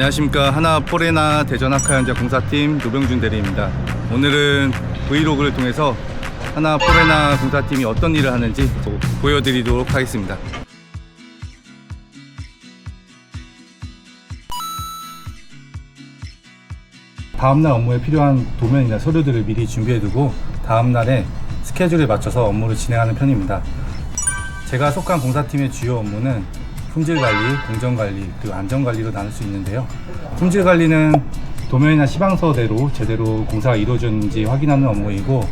안녕하십니까 하나 포레나 대전 아카현자 공사팀 노병준 대리입니다. 오늘은 브이로그를 통해서 하나 포레나 공사팀이 어떤 일을 하는지 보여드리도록 하겠습니다. 다음날 업무에 필요한 도면이나 서류들을 미리 준비해두고 다음날에 스케줄에 맞춰서 업무를 진행하는 편입니다. 제가 속한 공사팀의 주요 업무는 품질 관리, 공정 관리, 그리고 안전 관리로 나눌 수 있는데요. 품질 관리는 도면이나 시방서대로 제대로 공사가 이루어졌는지 확인하는 업무이고,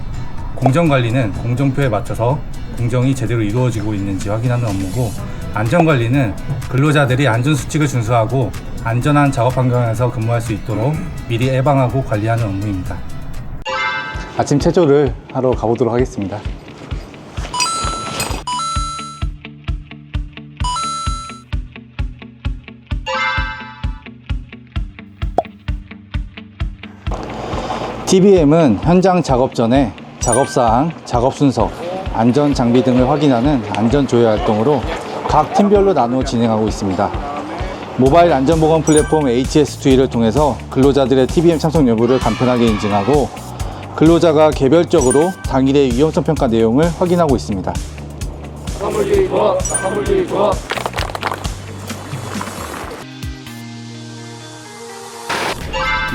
공정 관리는 공정표에 맞춰서 공정이 제대로 이루어지고 있는지 확인하는 업무고, 안전 관리는 근로자들이 안전 수칙을 준수하고 안전한 작업 환경에서 근무할 수 있도록 미리 예방하고 관리하는 업무입니다. 아침 체조를 하러 가보도록 하겠습니다. TBM은 현장 작업 전에 작업 사항, 작업 순서, 안전 장비 등을 확인하는 안전 조회 활동으로 각 팀별로 나누어 진행하고 있습니다. 모바일 안전보건 플랫폼 HS2를 통해서 근로자들의 TBM 참석 여부를 간편하게 인증하고 근로자가 개별적으로 당일의 위험성 평가 내용을 확인하고 있습니다.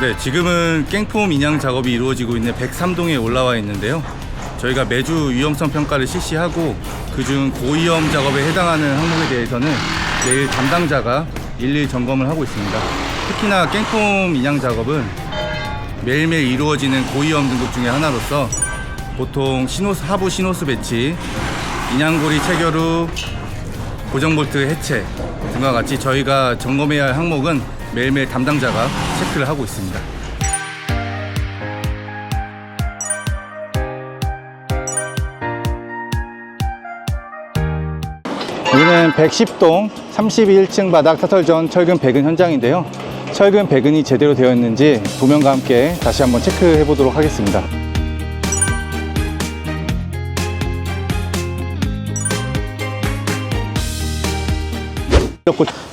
네, 지금은 깽폼 인양 작업이 이루어지고 있는 103동에 올라와 있는데요. 저희가 매주 위험성 평가를 실시하고 그중 고위험 작업에 해당하는 항목에 대해서는 매일 담당자가 일일 점검을 하고 있습니다. 특히나 깽폼 인양 작업은 매일매일 이루어지는 고위험 등급 중에 하나로서 보통 신호스 하부 신호스 배치, 인양고리 체결 후 고정 볼트 해체 등과 같이 저희가 점검해야 할 항목은 매일매일 담당자가 체크를 하고 있습니다. 여기는 110동 32일층 바닥 타설 전 철근 배근 현장인데요. 철근 배근이 제대로 되어 있는지 도면과 함께 다시 한번 체크해 보도록 하겠습니다.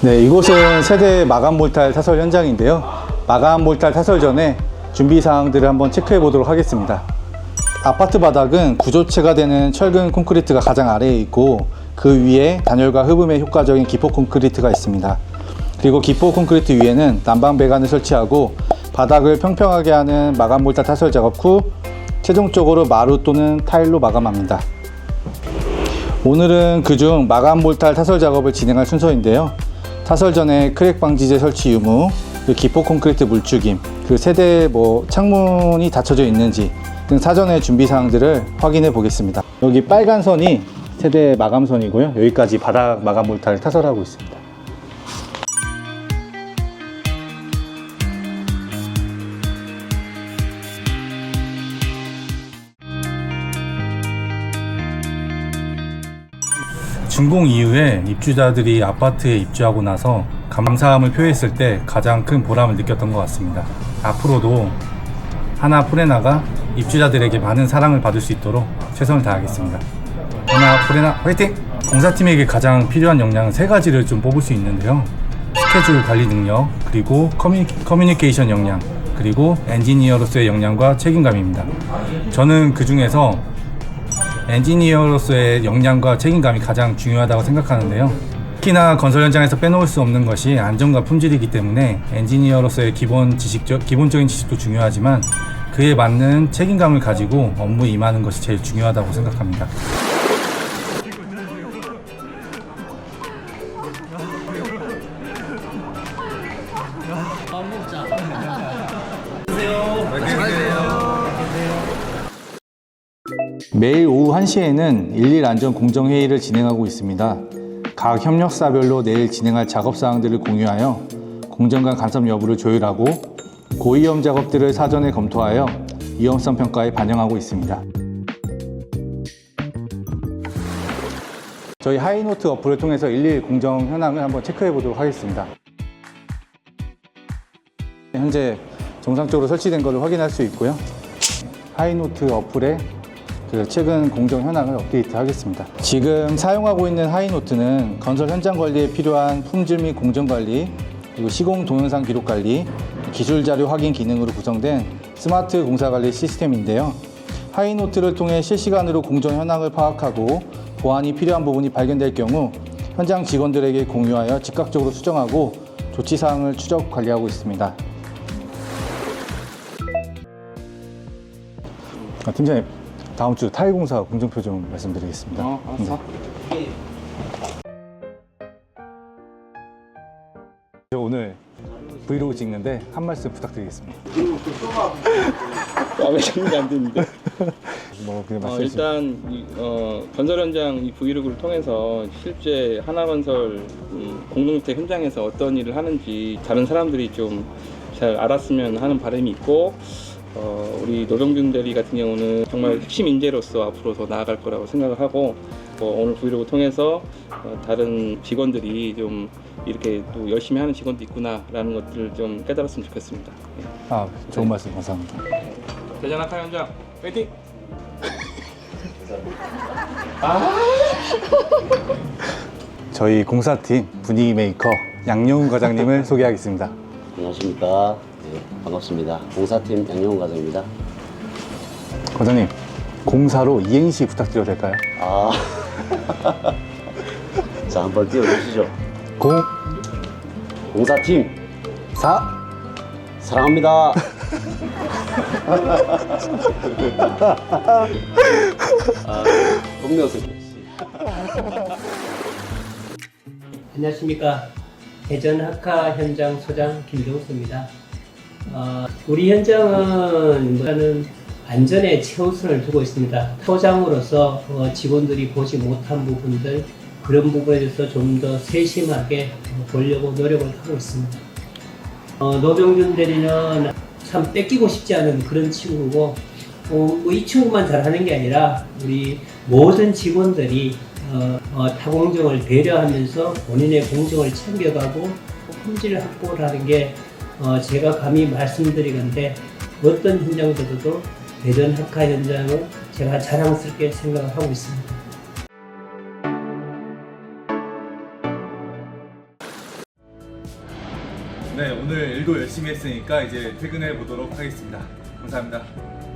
네, 이곳은 세대 마감 몰탈 타설 현장인데요. 마감 몰탈 타설 전에 준비 사항들을 한번 체크해 보도록 하겠습니다. 아파트 바닥은 구조체가 되는 철근 콘크리트가 가장 아래에 있고 그 위에 단열과 흡음에 효과적인 기포 콘크리트가 있습니다. 그리고 기포 콘크리트 위에는 난방 배관을 설치하고 바닥을 평평하게 하는 마감 몰탈 타설 작업 후 최종적으로 마루 또는 타일로 마감합니다. 오늘은 그중 마감 몰탈 타설 작업을 진행할 순서인데요. 타설 전에 크랙 방지제 설치 유무, 그 기포 콘크리트 물죽임, 그 세대 뭐 창문이 닫혀져 있는지 등 사전의 준비 사항들을 확인해 보겠습니다. 여기 빨간 선이 세대 마감선이고요. 여기까지 바닥 마감 몰탈을 타설하고 있습니다. 준공 이후에 입주자들이 아파트에 입주하고 나서 감사함을 표했을 때 가장 큰 보람을 느꼈던 것 같습니다. 앞으로도 하나 프레나가 입주자들에게 많은 사랑을 받을 수 있도록 최선을 다하겠습니다. 하나 프레나 화이팅! 공사팀에게 가장 필요한 역량은 세 가지를 좀 뽑을 수 있는데요. 스케줄 관리 능력, 그리고 커뮤니, 커뮤니케이션 역량, 그리고 엔지니어로서의 역량과 책임감입니다. 저는 그 중에서 엔지니어로서의 역량과 책임감이 가장 중요하다고 생각하는데요. 특히나 건설 현장에서 빼놓을 수 없는 것이 안전과 품질이기 때문에 엔지니어로서의 기본 지식적, 기본적인 지식도 중요하지만 그에 맞는 책임감을 가지고 업무에 임하는 것이 제일 중요하다고 생각합니다. 매일 오후 1시에는 일일 안전 공정 회의를 진행하고 있습니다. 각 협력사별로 내일 진행할 작업 사항들을 공유하여 공정과 간섭 여부를 조율하고 고위험 작업들을 사전에 검토하여 위험성 평가에 반영하고 있습니다. 저희 하이노트 어플을 통해서 일일 공정 현황을 한번 체크해 보도록 하겠습니다. 현재 정상적으로 설치된 것을 확인할 수 있고요. 하이노트 어플에 그 최근 공정 현황을 업데이트 하겠습니다. 지금 사용하고 있는 하이노트는 건설 현장 관리에 필요한 품질 및 공정 관리, 그리고 시공 동영상 기록 관리, 기술 자료 확인 기능으로 구성된 스마트 공사 관리 시스템인데요. 하이노트를 통해 실시간으로 공정 현황을 파악하고 보완이 필요한 부분이 발견될 경우 현장 직원들에게 공유하여 즉각적으로 수정하고 조치 사항을 추적 관리하고 있습니다. 아, 팀장님, 다음 주 타일 공사 공정표 좀 말씀드리겠습니다. 어, 알았어. 네. 저 오늘 브이로그 찍는데 한 말씀 부탁드리겠습니다. 아, 왜 정리가 안 되는데? 뭐 그냥 어, 말씀 일단 이, 어, 건설 현장 이 브이로그를 통해서 실제 하나건설 음, 공동주택 현장에서 어떤 일을 하는지 다른 사람들이 좀 잘 알았으면 하는 바람이 있고 어, 우리 노병준 대리 같은 경우는 정말 핵심 인재로서 앞으로 더 나아갈 거라고 생각을 하고 어, 오늘 브이로그 통해서 어, 다른 직원들이 좀 이렇게 또 열심히 하는 직원도 있구나라는 것들을 좀 깨달았으면 좋겠습니다. 예. 아, 좋은 말씀 감사합니다. 대전 아카 현장 파이팅! 저희 공사팀 분위기 메이커 양용훈 과장님을 소개하겠습니다. 안녕하십니까. 네, 반갑습니다. 공사팀 양용훈 과장입니다. 과장님, 공사로 이행시 부탁드려도 될까요? 아. 자, 한번 띄워주시죠. 공, 공사팀, 사, 사랑합니다. 아, 때. 안녕하십니까. 대전 학카 현장 소장 김종수입니다. 어, 우리 현장은 일단은 안전에 최우선을 두고 있습니다. 소장으로서 어, 직원들이 보지 못한 부분들 그런 부분에 대해서 좀 더 세심하게 어, 보려고 노력을 하고 있습니다. 어, 노병준 대리는 참 뺏기고 싶지 않은 그런 친구고 어, 뭐이 친구만 잘하는 게 아니라 우리 모든 직원들이 타공정을 배려하면서 본인의 공정을 챙겨가고 품질 확보를 하는 게 어, 제가 감히 말씀드리건데 어떤 현장보다도 대전 학카 현장을 제가 자랑스럽게 생각을 하고 있습니다. 네, 오늘 일도 열심히 했으니까 이제 퇴근해 보도록 하겠습니다. 감사합니다.